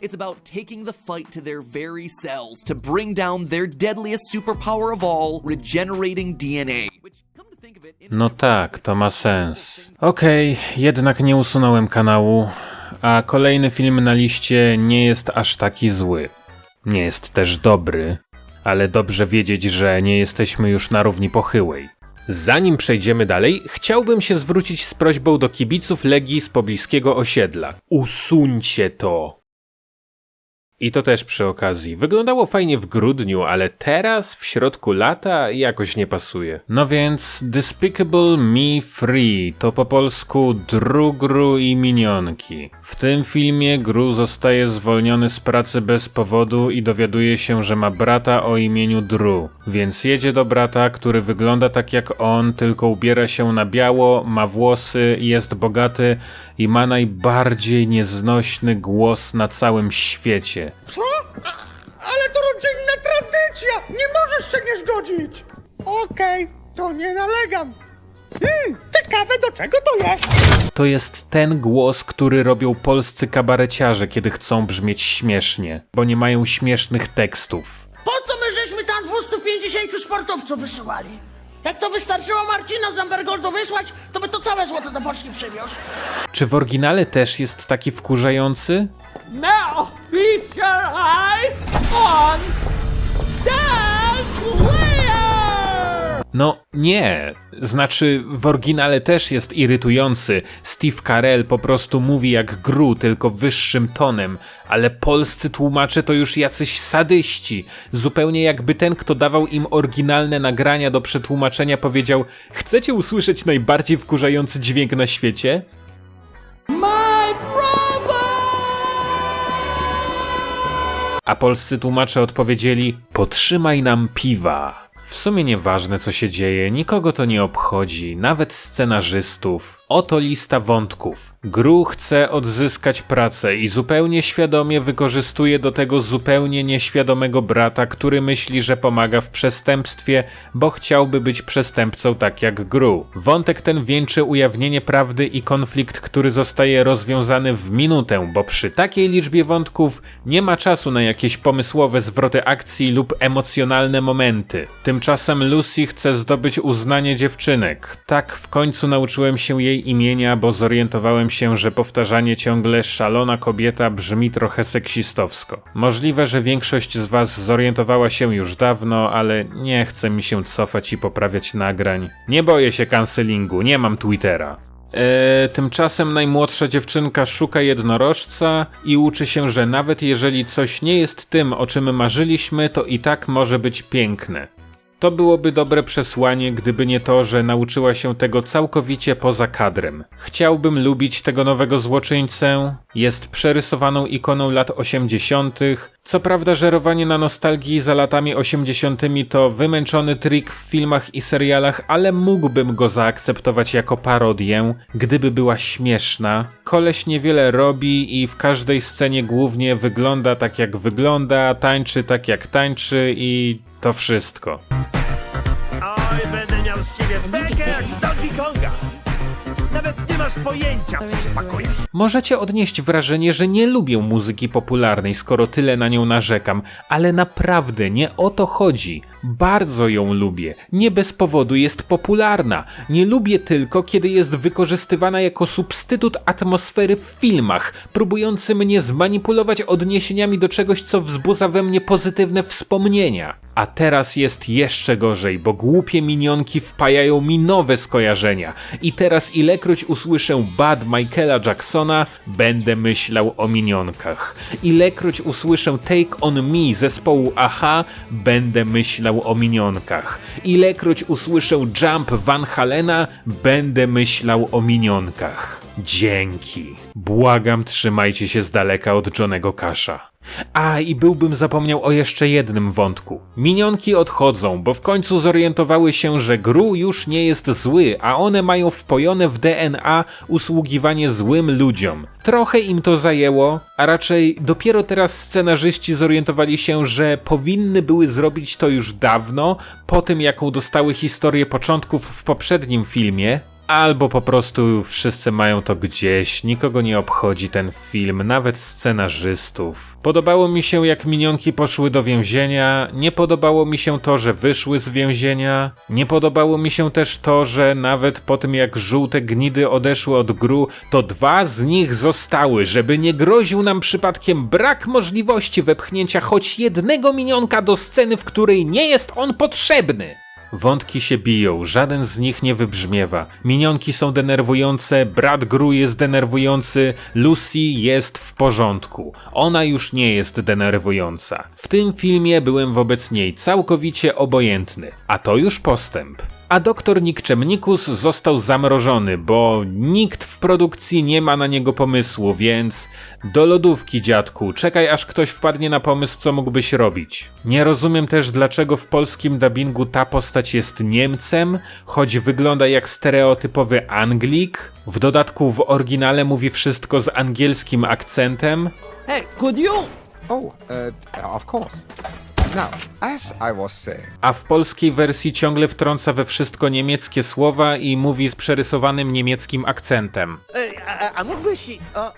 It's about taking the fight to their very cells to bring down their deadliest superpower of all, regenerating DNA. No tak, to ma sens. Okej, jednak nie usunąłem kanału, a kolejny film na liście nie jest aż taki zły. Nie jest też dobry, ale dobrze wiedzieć, że nie jesteśmy już na równi pochyłej. Zanim przejdziemy dalej, chciałbym się zwrócić z prośbą do kibiców Legii z pobliskiego osiedla. Usuńcie to! I to też przy okazji. Wyglądało fajnie w grudniu, ale teraz, w środku lata, jakoś nie pasuje. No więc Despicable Me Free to po polsku Dru, Gru i Minionki. W tym filmie Gru zostaje zwolniony z pracy bez powodu i dowiaduje się, że ma brata o imieniu Dru. Więc jedzie do brata, który wygląda tak jak on, tylko ubiera się na biało, ma włosy, jest bogaty i ma najbardziej nieznośny głos na całym świecie. Co? A, ale to rodzinna tradycja! Nie możesz się nie zgodzić! Okej, to nie nalegam. Hmm, ciekawe do czego to jest. To jest ten głos, który robią polscy kabareciarze, kiedy chcą brzmieć śmiesznie, bo nie mają śmiesznych tekstów. Po co my żeśmy tam 250 sportowców wysyłali? Jak to wystarczyło Marcina z Ambergoldu wysłać, to by to całe złoto do Polski przywiózł. Czy w oryginale też jest taki wkurzający? Now, feast your eyes on Dan Slayer! No nie, znaczy w oryginale też jest irytujący. Steve Carell po prostu mówi jak Gru, tylko wyższym tonem, ale polscy tłumacze to już jacyś sadyści. Zupełnie jakby ten, kto dawał im oryginalne nagrania do przetłumaczenia powiedział Chcecie usłyszeć najbardziej wkurzający dźwięk na świecie? My brother! A polscy tłumacze odpowiedzieli: Potrzymaj nam piwa. W sumie nieważne co się dzieje, nikogo to nie obchodzi, nawet scenarzystów. Oto lista wątków. Gru chce odzyskać pracę i zupełnie świadomie wykorzystuje do tego zupełnie nieświadomego brata, który myśli, że pomaga w przestępstwie, bo chciałby być przestępcą tak jak Gru. Wątek ten wieńczy ujawnienie prawdy i konflikt, który zostaje rozwiązany w minutę, bo przy takiej liczbie wątków nie ma czasu na jakieś pomysłowe zwroty akcji lub emocjonalne momenty. Tymczasem Lucy chce zdobyć uznanie dziewczynek. Tak w końcu nauczyłem się jej imienia, bo zorientowałem się, że powtarzanie ciągle szalona kobieta brzmi trochę seksistowsko. Możliwe, że większość z was zorientowała się już dawno, ale nie chce mi się cofać i poprawiać nagrań. Nie boję się cancelingu, nie mam Twittera. Eee, tymczasem najmłodsza dziewczynka szuka jednorożca i uczy się, że nawet jeżeli coś nie jest tym, o czym marzyliśmy, to i tak może być piękne. To byłoby dobre przesłanie, gdyby nie to, że nauczyła się tego całkowicie poza kadrem. Chciałbym lubić tego nowego złoczyńcę. Jest przerysowaną ikoną lat 80. Co prawda, żerowanie na nostalgii za latami 80. to wymęczony trik w filmach i serialach, ale mógłbym go zaakceptować jako parodię, gdyby była śmieszna. Koleś niewiele robi i w każdej scenie głównie wygląda tak jak wygląda, tańczy tak jak tańczy i to wszystko. Oj, będę miał z ciebie bekę jak z Donkey Konga. Masz pojęcia, smakujesz. Możecie odnieść wrażenie, że nie lubię muzyki popularnej, skoro tyle na nią narzekam, ale naprawdę nie o to chodzi. Bardzo ją lubię. Nie bez powodu jest popularna. Nie lubię tylko, kiedy jest wykorzystywana jako substytut atmosfery w filmach, próbujący mnie zmanipulować odniesieniami do czegoś, co wzbudza we mnie pozytywne wspomnienia. A teraz jest jeszcze gorzej, bo głupie minionki wpajają mi nowe skojarzenia. I teraz ilekroć usłyszę Bad Michaela Jacksona, będę myślał o minionkach. Ilekroć usłyszę Take On Me zespołu Aha, będę myślał o minionkach. Ilekroć usłyszę Jump Van Halena, będę myślał o minionkach. Dzięki. Błagam, trzymajcie się z daleka od Johnego Casha. A, i byłbym zapomniał o jeszcze jednym wątku. Minionki odchodzą, bo w końcu zorientowały się, że Gru już nie jest zły, a one mają wpojone w DNA usługiwanie złym ludziom. Trochę im to zajęło, a raczej dopiero teraz scenarzyści zorientowali się, że powinny były zrobić to już dawno, po tym jaką dostały historię początków w poprzednim filmie, albo po prostu wszyscy mają to gdzieś, nikogo nie obchodzi ten film, nawet scenarzystów. Podobało mi się, jak minionki poszły do więzienia, nie podobało mi się to, że wyszły z więzienia, nie podobało mi się też to, że nawet po tym, jak żółte gnidy odeszły od gru, to dwa z nich zostały, żeby nie groził nam przypadkiem brak możliwości wepchnięcia choć jednego minionka do sceny, w której nie jest on potrzebny. Wątki się biją, żaden z nich nie wybrzmiewa. Minionki są denerwujące, brat Gru jest denerwujący, Lucy jest w porządku. Ona już nie jest denerwująca. W tym filmie byłem wobec niej całkowicie obojętny, a to już postęp. A doktor Nikczemnikus został zamrożony, bo nikt w produkcji nie ma na niego pomysłu, więc do lodówki, dziadku, czekaj aż ktoś wpadnie na pomysł, co mógłbyś robić. Nie rozumiem też, dlaczego w polskim dubbingu ta postać jest Niemcem, choć wygląda jak stereotypowy Anglik. W dodatku w oryginale mówi wszystko z angielskim akcentem. Hey, could you? Oh, uh, of course. Now, as I was saying, A w polskiej wersji ciągle wtrąca we wszystko niemieckie słowa i mówi z przerysowanym niemieckim akcentem. E, a, a mógłbyś... O, e,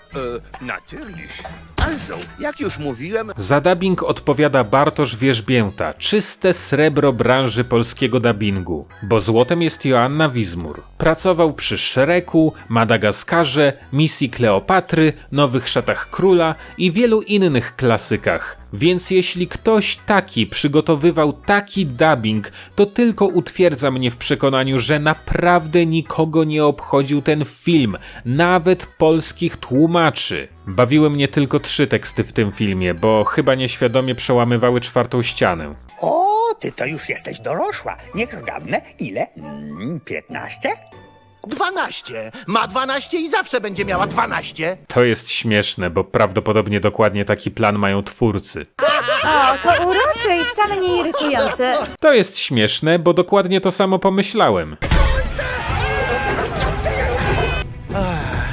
natürlich. Also, jak już mówiłem, Za dubbing odpowiada Bartosz Wierzbięta, czyste srebro branży polskiego dubbingu, bo złotem jest Joanna Wizmur. Pracował przy Szreku, Madagaskarze, Misji Kleopatry, Nowych Szatach Króla i wielu innych klasykach. Więc jeśli ktoś taki przygotowywał taki dubbing, to tylko utwierdza mnie w przekonaniu, że naprawdę nikogo nie obchodził ten film, nawet polskich tłumaczy. Bawiły mnie tylko trzy teksty w tym filmie, bo chyba nieświadomie przełamywały czwartą ścianę. O, ty to już jesteś dorosła. Niech zgadnę, ile? Mm, 15? 12. Ma 12 i zawsze będzie miała 12. To jest śmieszne, bo prawdopodobnie dokładnie taki plan mają twórcy. O, to urocze i wcale nie irytujące. To jest śmieszne, bo dokładnie to samo pomyślałem.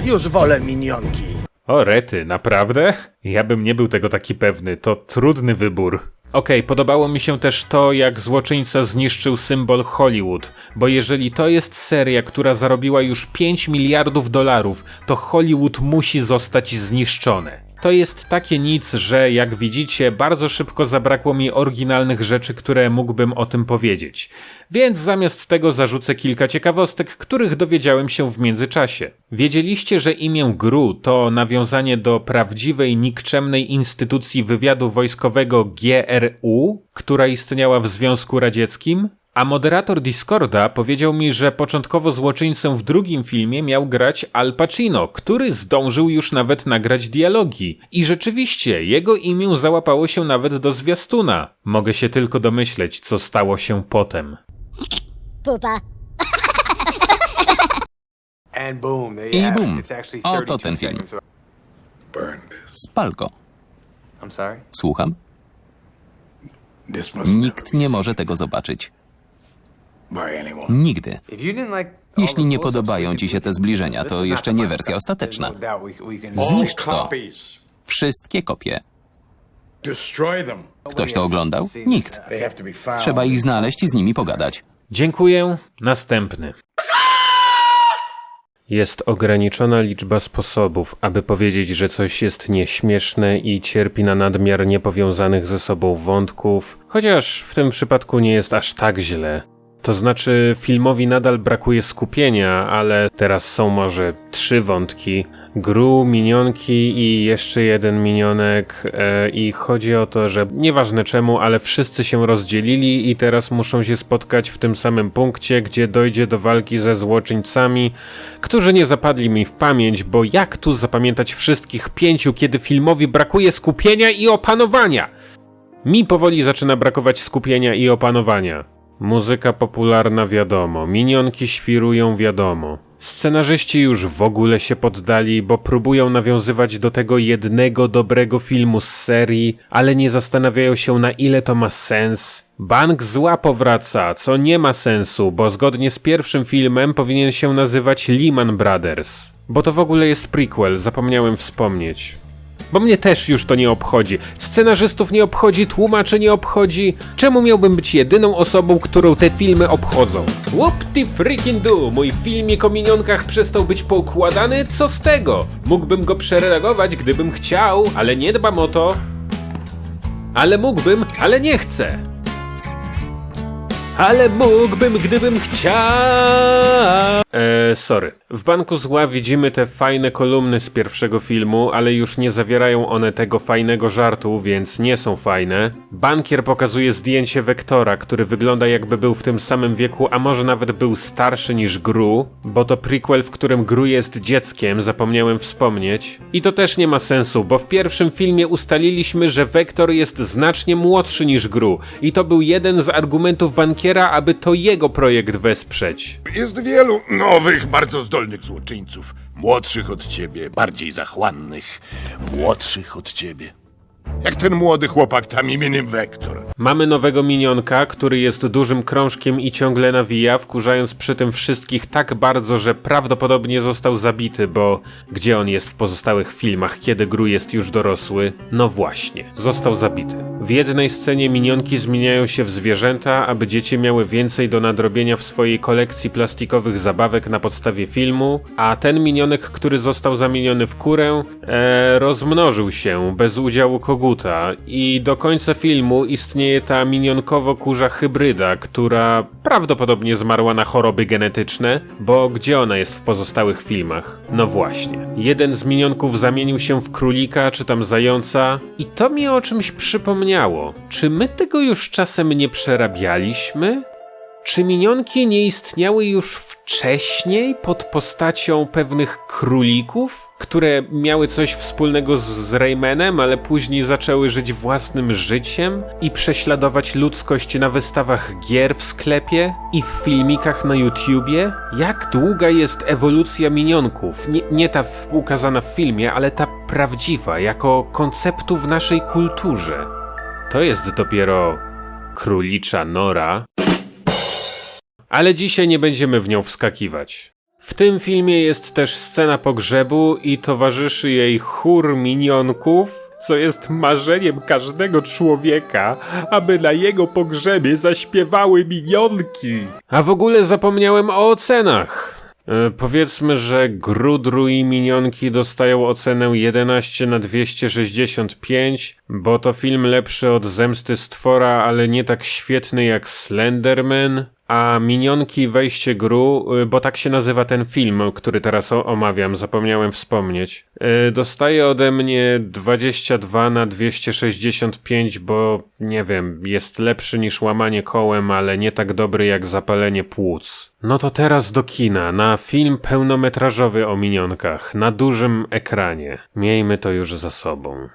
Już wolę minionki. O rety, naprawdę? Ja bym nie był tego taki pewny, to trudny wybór. Okej, podobało mi się też to, jak złoczyńca zniszczył symbol Hollywood, bo jeżeli to jest seria, która zarobiła już 5 miliardów dolarów, to Hollywood musi zostać zniszczone. To jest takie nic, że jak widzicie, bardzo szybko zabrakło mi oryginalnych rzeczy, które mógłbym o tym powiedzieć. Więc zamiast tego zarzucę kilka ciekawostek, których dowiedziałem się w międzyczasie. Wiedzieliście, że imię GRU to nawiązanie do prawdziwej, nikczemnej instytucji wywiadu wojskowego GRU, która istniała w Związku Radzieckim? A moderator Discorda powiedział mi, że początkowo złoczyńcę w drugim filmie miał grać Al Pacino, który zdążył już nawet nagrać dialogi. I rzeczywiście, jego imię załapało się nawet do zwiastuna. Mogę się tylko domyśleć, co stało się potem. Pupa. I bum. Oto ten film. Spal go. Słucham? Nikt nie może tego zobaczyć. Nigdy. Jeśli nie podobają ci się te zbliżenia, to jeszcze nie wersja ostateczna. Zniszcz to. Wszystkie kopie. Ktoś to oglądał? Nikt. Trzeba ich znaleźć i z nimi pogadać. Dziękuję. Następny. Jest ograniczona liczba sposobów, aby powiedzieć, że coś jest nieśmieszne i cierpi na nadmiar niepowiązanych ze sobą wątków, chociaż w tym przypadku nie jest aż tak źle. To znaczy, filmowi nadal brakuje skupienia, ale teraz są może trzy wątki. Gru, minionki i jeszcze jeden minionek. E, I chodzi o to, że nieważne czemu, ale wszyscy się rozdzielili i teraz muszą się spotkać w tym samym punkcie, gdzie dojdzie do walki ze złoczyńcami, którzy nie zapadli mi w pamięć, bo jak tu zapamiętać wszystkich pięciu, kiedy filmowi brakuje skupienia i opanowania? Mi powoli zaczyna brakować skupienia i opanowania. Muzyka popularna wiadomo, minionki świrują wiadomo. Scenarzyści już w ogóle się poddali, bo próbują nawiązywać do tego jednego dobrego filmu z serii, ale nie zastanawiają się na ile to ma sens. Bank zła powraca, co nie ma sensu, bo zgodnie z pierwszym filmem powinien się nazywać Lehman Brothers. Bo to w ogóle jest prequel, zapomniałem wspomnieć. Bo mnie też już to nie obchodzi. Scenarzystów nie obchodzi, tłumaczy nie obchodzi. Czemu miałbym być jedyną osobą, którą te filmy obchodzą? Whoop-ty freaking do! Mój filmik o minionkach przestał być poukładany? Co z tego? Mógłbym go przeredagować, gdybym chciał, ale nie dbam o to. Ale mógłbym, ale nie chcę. Ale mógłbym, gdybym chciał. Eee, sorry. W Banku Zła widzimy te fajne kolumny z pierwszego filmu, ale już nie zawierają one tego fajnego żartu, więc nie są fajne. Bankier pokazuje zdjęcie Wektora, który wygląda jakby był w tym samym wieku, a może nawet był starszy niż Gru, bo to prequel, w którym Gru jest dzieckiem, zapomniałem wspomnieć. I to też nie ma sensu, bo w pierwszym filmie ustaliliśmy, że Wektor jest znacznie młodszy niż Gru i to był jeden z argumentów bankiera, aby to jego projekt wesprzeć. Jest wielu nowych, bardzo zdolnych złoczyńców. Młodszych od ciebie, bardziej zachłannych. Młodszych od ciebie. Jak ten młody chłopak tam imieniem Wektor. Mamy nowego minionka, który jest dużym krążkiem i ciągle nawija, wkurzając przy tym wszystkich tak bardzo, że prawdopodobnie został zabity, bo gdzie on jest w pozostałych filmach, kiedy Gru jest już dorosły? No właśnie, został zabity. W jednej scenie minionki zmieniają się w zwierzęta, aby dzieci miały więcej do nadrobienia w swojej kolekcji plastikowych zabawek na podstawie filmu, a ten minionek, który został zamieniony w kurę, e, rozmnożył się bez udziału koguta i do końca filmu istnieje ta minionkowo-kurza hybryda, która prawdopodobnie zmarła na choroby genetyczne, bo gdzie ona jest w pozostałych filmach? No właśnie. Jeden z minionków zamienił się w królika czy tam zająca i to mi o czymś przypomniało. Czy my tego już czasem nie przerabialiśmy? Czy minionki nie istniały już wcześniej pod postacią pewnych królików, które miały coś wspólnego z, Raymanem, ale później zaczęły żyć własnym życiem i prześladować ludzkość na wystawach gier w sklepie i w filmikach na YouTubie? Jak długa jest ewolucja minionków? Nie, nie ta ukazana w filmie, ale ta prawdziwa, jako konceptu w naszej kulturze. To jest dopiero królicza nora. Ale dzisiaj nie będziemy w nią wskakiwać. W tym filmie jest też scena pogrzebu i towarzyszy jej chór minionków, co jest marzeniem każdego człowieka, aby na jego pogrzebie zaśpiewały minionki. A w ogóle zapomniałem o ocenach. E, powiedzmy, że Grudru i Minionki dostają ocenę 11 na 265, bo to film lepszy od Zemsty Stwora, ale nie tak świetny jak Slenderman. A Minionki Wejście Gru, y, bo tak się nazywa ten film, który teraz omawiam, zapomniałem wspomnieć, y, dostaje ode mnie 22 na 265, bo nie wiem, jest lepszy niż łamanie kołem, ale nie tak dobry jak zapalenie płuc. No to teraz do kina, na film pełnometrażowy o minionkach, na dużym ekranie. Miejmy to już za sobą.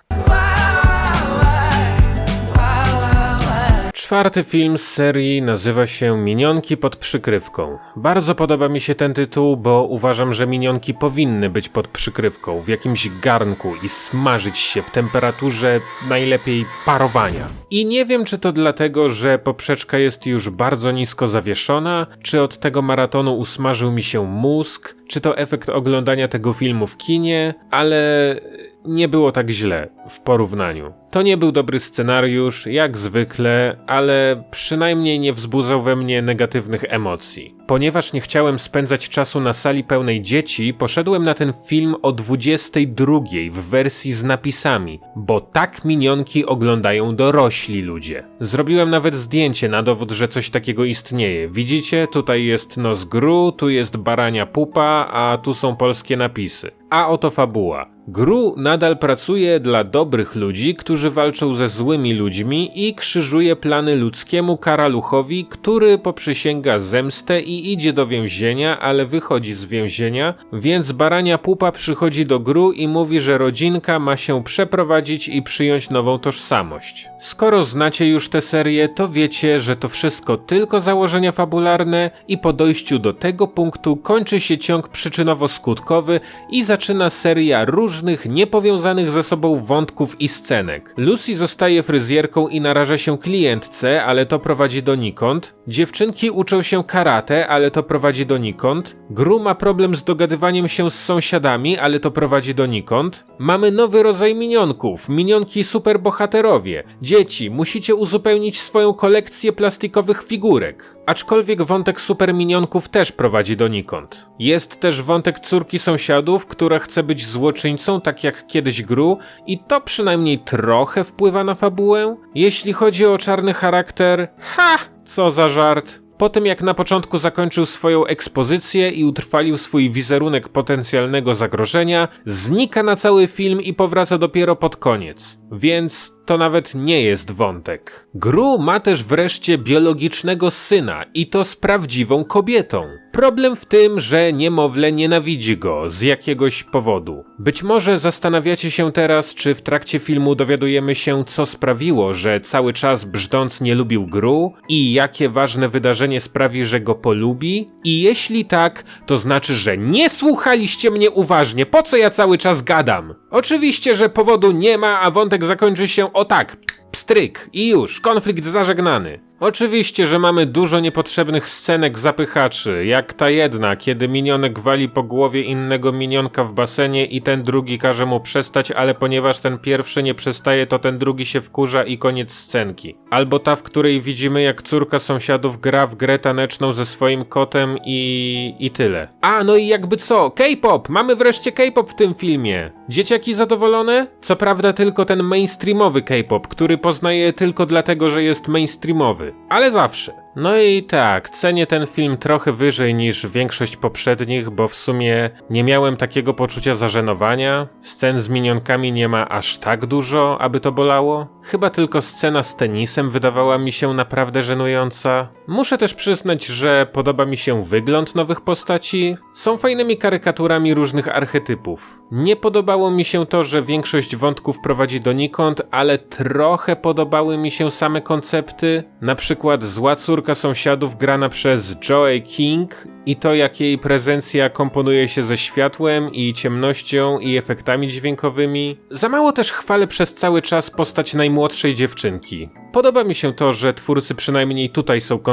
Czwarty film z serii nazywa się Minionki pod przykrywką. Bardzo podoba mi się ten tytuł, bo uważam, że minionki powinny być pod przykrywką, w jakimś garnku i smażyć się w temperaturze najlepiej parowania. I nie wiem, czy to dlatego, że poprzeczka jest już bardzo nisko zawieszona, czy od tego maratonu usmażył mi się mózg, czy to efekt oglądania tego filmu w kinie, ale nie było tak źle w porównaniu. To nie był dobry scenariusz, jak zwykle, ale przynajmniej nie wzbudzał we mnie negatywnych emocji. Ponieważ nie chciałem spędzać czasu na sali pełnej dzieci, poszedłem na ten film o 22 w wersji z napisami, bo tak minionki oglądają dorośli ludzie. Zrobiłem nawet zdjęcie na dowód, że coś takiego istnieje. Widzicie? Tutaj jest nos gru, tu jest barania pupa, a tu są polskie napisy. A oto fabuła. Gru nadal pracuje dla dobrych ludzi, którzy walczą ze złymi ludźmi i krzyżuje plany ludzkiemu karaluchowi, który poprzysięga zemstę i idzie do więzienia, ale wychodzi z więzienia, więc barania pupa przychodzi do Gru i mówi, że rodzinka ma się przeprowadzić i przyjąć nową tożsamość. Skoro znacie już tę serię, to wiecie, że to wszystko tylko założenia fabularne i po dojściu do tego punktu kończy się ciąg przyczynowo-skutkowy i zaczyna seria różnych różnych, niepowiązanych ze sobą wątków i scenek. Lucy zostaje fryzjerką i naraża się klientce, ale to prowadzi donikąd. Dziewczynki uczą się karate, ale to prowadzi donikąd. Gru ma problem z dogadywaniem się z sąsiadami, ale to prowadzi donikąd. Mamy nowy rodzaj minionków, minionki superbohaterowie. Dzieci, musicie uzupełnić swoją kolekcję plastikowych figurek. Aczkolwiek wątek super minionków też prowadzi donikąd. Jest też wątek córki sąsiadów, która chce być złoczyńcą, tak jak kiedyś Gru, i to przynajmniej trochę wpływa na fabułę. Jeśli chodzi o czarny charakter, ha! Co za żart. Po tym jak na początku zakończył swoją ekspozycję i utrwalił swój wizerunek potencjalnego zagrożenia, znika na cały film i powraca dopiero pod koniec. Więc to nawet nie jest wątek. Gru ma też wreszcie biologicznego syna i to z prawdziwą kobietą. Problem w tym, że niemowlę nienawidzi go z jakiegoś powodu. Być może zastanawiacie się teraz, czy w trakcie filmu dowiadujemy się, co sprawiło, że cały czas brzdąc nie lubił Gru i jakie ważne wydarzenie sprawi, że go polubi? I jeśli tak, to znaczy, że nie słuchaliście mnie uważnie, po co ja cały czas gadam? Oczywiście, że powodu nie ma, a wątek zakończy się o tak. Pstryk i już, konflikt zażegnany. Oczywiście, że mamy dużo niepotrzebnych scenek zapychaczy, jak ta jedna, kiedy minionek wali po głowie innego minionka w basenie i ten drugi każe mu przestać, ale ponieważ ten pierwszy nie przestaje, to ten drugi się wkurza i koniec scenki. Albo ta, w której widzimy jak córka sąsiadów gra w grę taneczną ze swoim kotem i... i tyle. A, no i jakby co, K-pop! Mamy wreszcie K-pop w tym filmie! Dzieciaki zadowolone? Co prawda tylko ten mainstreamowy K-pop, który poznaje tylko dlatego, że jest mainstreamowy. Ale zawsze. No i tak, cenię ten film trochę wyżej niż większość poprzednich, bo w sumie nie miałem takiego poczucia zażenowania. Scen z minionkami nie ma aż tak dużo, aby to bolało. Chyba tylko scena z tenisem wydawała mi się naprawdę żenująca. Muszę też przyznać, że podoba mi się wygląd nowych postaci. Są fajnymi karykaturami różnych archetypów. Nie podobało mi się to, że większość wątków prowadzi donikąd, ale trochę podobały mi się same koncepty. Na przykład zła córka sąsiadów grana przez Joey King i to jak jej prezencja komponuje się ze światłem i ciemnością i efektami dźwiękowymi. Za mało też chwalę przez cały czas postać najmłodszej dziewczynki. Podoba mi się to, że twórcy przynajmniej tutaj są konsekwentni,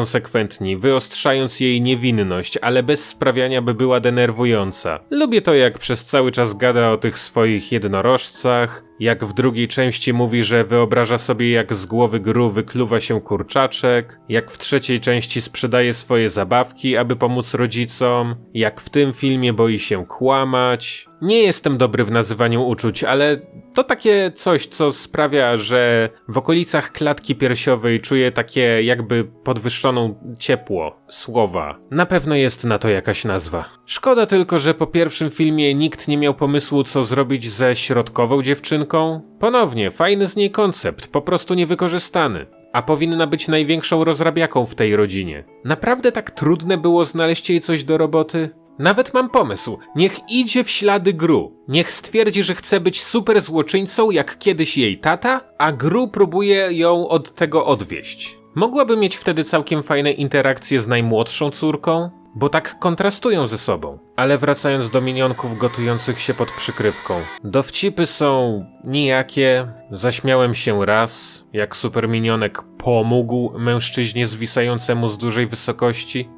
wyostrzając jej niewinność, ale bez sprawiania, by była denerwująca. Lubię to, jak przez cały czas gada o tych swoich jednorożcach, jak w drugiej części mówi, że wyobraża sobie, jak z głowy gru wykluwa się kurczaczek, jak w trzeciej części sprzedaje swoje zabawki, aby pomóc rodzicom, jak w tym filmie boi się kłamać. Nie jestem dobry w nazywaniu uczuć, ale to takie coś, co sprawia, że w okolicach klatki piersiowej czuję takie jakby podwyższoną ciepło słowa. Na pewno jest na to jakaś nazwa. Szkoda tylko, że po pierwszym filmie nikt nie miał pomysłu, co zrobić ze środkową dziewczynką. Ponownie, fajny z niej koncept, po prostu niewykorzystany a powinna być największą rozrabiaką w tej rodzinie. Naprawdę tak trudne było znaleźć jej coś do roboty? Nawet mam pomysł. Niech idzie w ślady Gru. Niech stwierdzi, że chce być super złoczyńcą jak kiedyś jej tata, a Gru próbuje ją od tego odwieść. Mogłaby mieć wtedy całkiem fajne interakcje z najmłodszą córką, bo tak kontrastują ze sobą. Ale wracając do minionków gotujących się pod przykrywką. Dowcipy są nijakie. Zaśmiałem się raz, jak super minionek pomógł mężczyźnie zwisającemu z dużej wysokości.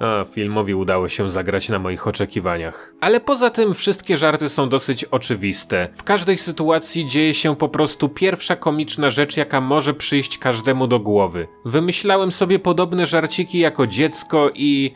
A, filmowi udało się zagrać na moich oczekiwaniach. Ale poza tym wszystkie żarty są dosyć oczywiste. W każdej sytuacji dzieje się po prostu pierwsza komiczna rzecz, jaka może przyjść każdemu do głowy. Wymyślałem sobie podobne żarciki jako dziecko i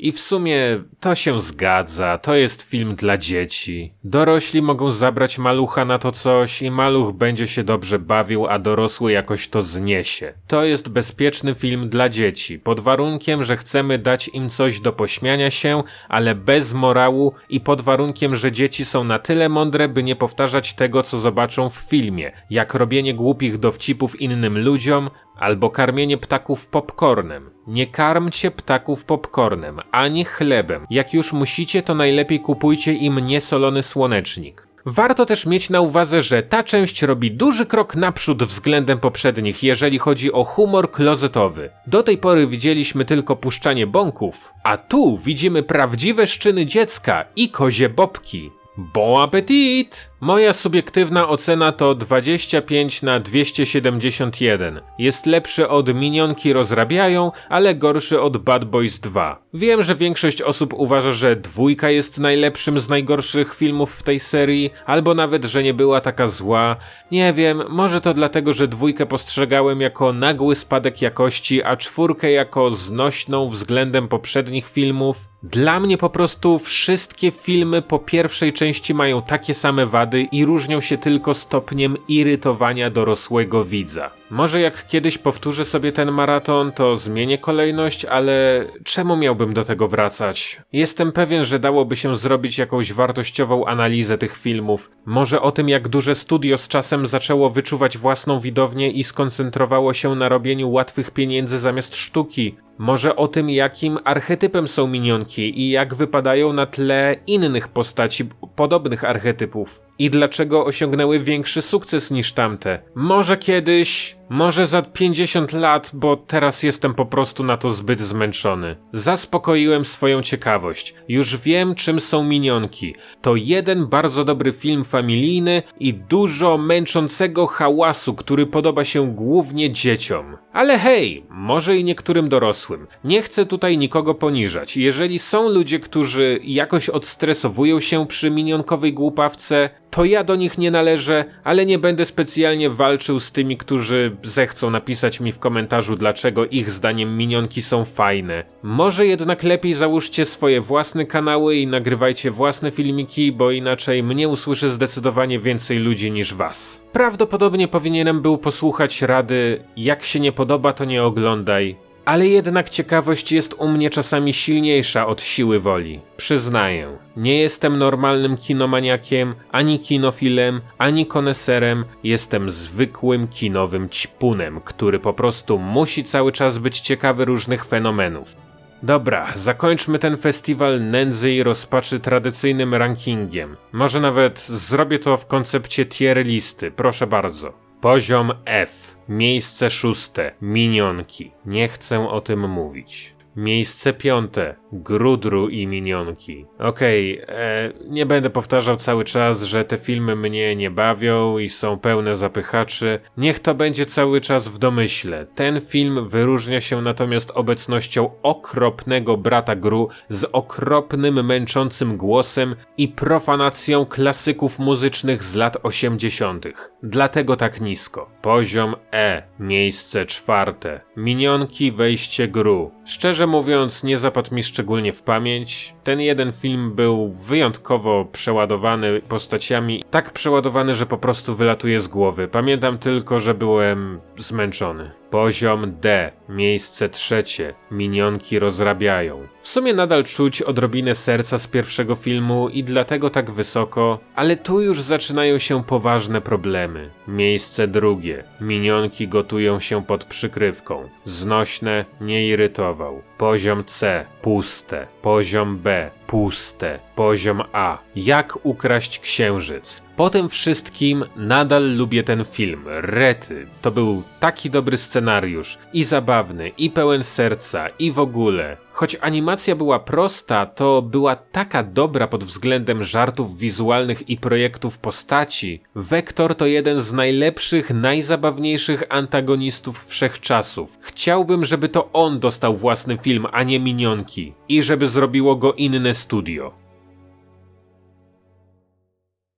i w sumie to się zgadza, to jest film dla dzieci. Dorośli mogą zabrać malucha na to coś i maluch będzie się dobrze bawił, a dorosły jakoś to zniesie. To jest bezpieczny film dla dzieci, pod warunkiem, że chcemy dać im coś do pośmiania się, ale bez morału i pod warunkiem, że dzieci są na tyle mądre, by nie powtarzać tego, co zobaczą w filmie, jak robienie głupich dowcipów innym ludziom, albo karmienie ptaków popcornem. Nie karmcie ptaków popcornem, ani chlebem. Jak już musicie, to najlepiej kupujcie im niesolony słonecznik. Warto też mieć na uwadze, że ta część robi duży krok naprzód względem poprzednich, jeżeli chodzi o humor klozetowy. Do tej pory widzieliśmy tylko puszczanie bąków, a tu widzimy prawdziwe szczyny dziecka i kozie bobki. Bon appetit! Moja subiektywna ocena to 25 na 271. Jest lepszy od Minionki rozrabiają, ale gorszy od Bad Boys 2. Wiem, że większość osób uważa, że dwójka jest najlepszym z najgorszych filmów w tej serii, albo nawet, że nie była taka zła. Nie wiem, może to dlatego, że dwójkę postrzegałem jako nagły spadek jakości, a czwórkę jako znośną względem poprzednich filmów. Dla mnie po prostu wszystkie filmy po pierwszej części mają takie same wady i różnią się tylko stopniem irytowania dorosłego widza. Może jak kiedyś powtórzę sobie ten maraton, to zmienię kolejność, ale czemu miałbym do tego wracać? Jestem pewien, że dałoby się zrobić jakąś wartościową analizę tych filmów. Może o tym, jak duże studio z czasem zaczęło wyczuwać własną widownię i skoncentrowało się na robieniu łatwych pieniędzy zamiast sztuki. Może o tym, jakim archetypem są minionki i jak wypadają na tle innych postaci podobnych archetypów. I dlaczego osiągnęły większy sukces niż tamte. Może kiedyś, może za 50 lat, bo teraz jestem po prostu na to zbyt zmęczony. Zaspokoiłem swoją ciekawość. Już wiem, czym są minionki. To jeden bardzo dobry film familijny i dużo męczącego hałasu, który podoba się głównie dzieciom. Ale hej, może i niektórym dorosłym. Nie chcę tutaj nikogo poniżać. Jeżeli są ludzie, którzy jakoś odstresowują się przy minionkowej głupawce, to ja do nich nie należę, ale nie będę specjalnie walczył z tymi, którzy zechcą napisać mi w komentarzu, dlaczego ich zdaniem minionki są fajne. Może jednak lepiej załóżcie swoje własne kanały i nagrywajcie własne filmiki, bo inaczej mnie usłyszy zdecydowanie więcej ludzi niż was. Prawdopodobnie powinienem był posłuchać rady, jak się nie podoba, to nie oglądaj. Ale jednak ciekawość jest u mnie czasami silniejsza od siły woli. Przyznaję, nie jestem normalnym kinomaniakiem, ani kinofilem, ani koneserem, jestem zwykłym kinowym ćpunem, który po prostu musi cały czas być ciekawy różnych fenomenów. Dobra, zakończmy ten festiwal nędzy i rozpaczy tradycyjnym rankingiem. Może nawet zrobię to w koncepcie tier listy, proszę bardzo. Poziom F. Miejsce szóste. Minionki. Nie chcę o tym mówić. Miejsce piąte. Grudru i minionki. Okej, e, nie będę powtarzał cały czas, że te filmy mnie nie bawią i są pełne zapychaczy. Niech to będzie cały czas w domyśle. Ten film wyróżnia się natomiast obecnością okropnego brata Gru z okropnym, męczącym głosem i profanacją klasyków muzycznych z lat 80. Dlatego tak nisko. Poziom E. Miejsce czwarte. Minionki, wejście Gru. Szczerze mówiąc, nie zapadł mi szczególnie w pamięć. Ten jeden film był wyjątkowo przeładowany postaciami, tak przeładowany, że po prostu wylatuje z głowy. Pamiętam tylko, że byłem zmęczony. Poziom D, miejsce trzecie. Minionki rozrabiają. W sumie nadal czuć odrobinę serca z pierwszego filmu i dlatego tak wysoko, ale tu już zaczynają się poważne problemy. Miejsce drugie. Minionki gotują się pod przykrywką. Znośne, nie irytował. Poziom C, puste. Poziom B, puste. Poziom A. Jak ukraść księżyc? Po tym wszystkim nadal lubię ten film. Rety. To był taki dobry scenariusz. I zabawny, i pełen serca, i w ogóle. Choć animacja była prosta, to była taka dobra pod względem żartów wizualnych i projektów postaci. Vector to jeden z najlepszych, najzabawniejszych antagonistów wszechczasów. Chciałbym, żeby to on dostał własny film, a nie minionki. I żeby zrobiło go inne studio.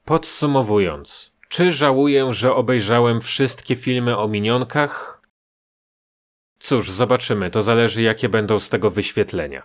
Podsumowując, czy żałuję, że obejrzałem wszystkie filmy o minionkach? Cóż, zobaczymy, to zależy jakie będą z tego wyświetlenia.